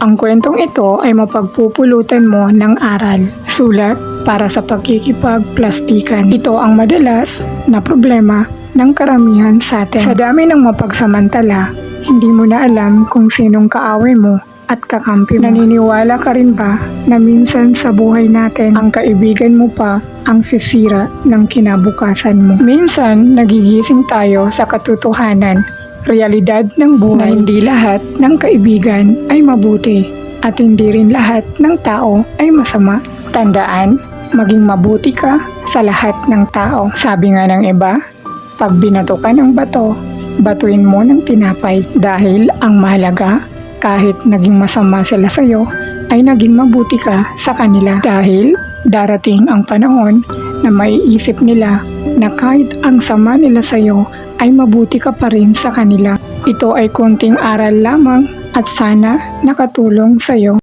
Ang kwentong ito ay mapagpupulutan mo ng aral. Sulat para sa pagkikipagplastikan. Ito ang madalas na problema ng karamihan sa atin. Sa dami ng mapagsamantala, hindi mo na alam kung sinong kaaway mo at kakampi mo. Naniniwala ka rin ba na minsan sa buhay natin ang kaibigan mo pa ang sisira ng kinabukasan mo? Minsan, nagigising tayo sa katotohanan realidad ng buhay na hindi lahat ng kaibigan ay mabuti at hindi rin lahat ng tao ay masama. Tandaan, maging mabuti ka sa lahat ng tao. Sabi nga ng iba, pag binato ka ng bato, batuin mo ng tinapay dahil ang mahalaga, kahit naging masama sila sa'yo, ay naging mabuti ka sa kanila dahil darating ang panahon na maiisip nila na kahit ang sama nila sa'yo ay mabuti ka pa rin sa kanila. Ito ay konting aral lamang at sana nakatulong sa'yo.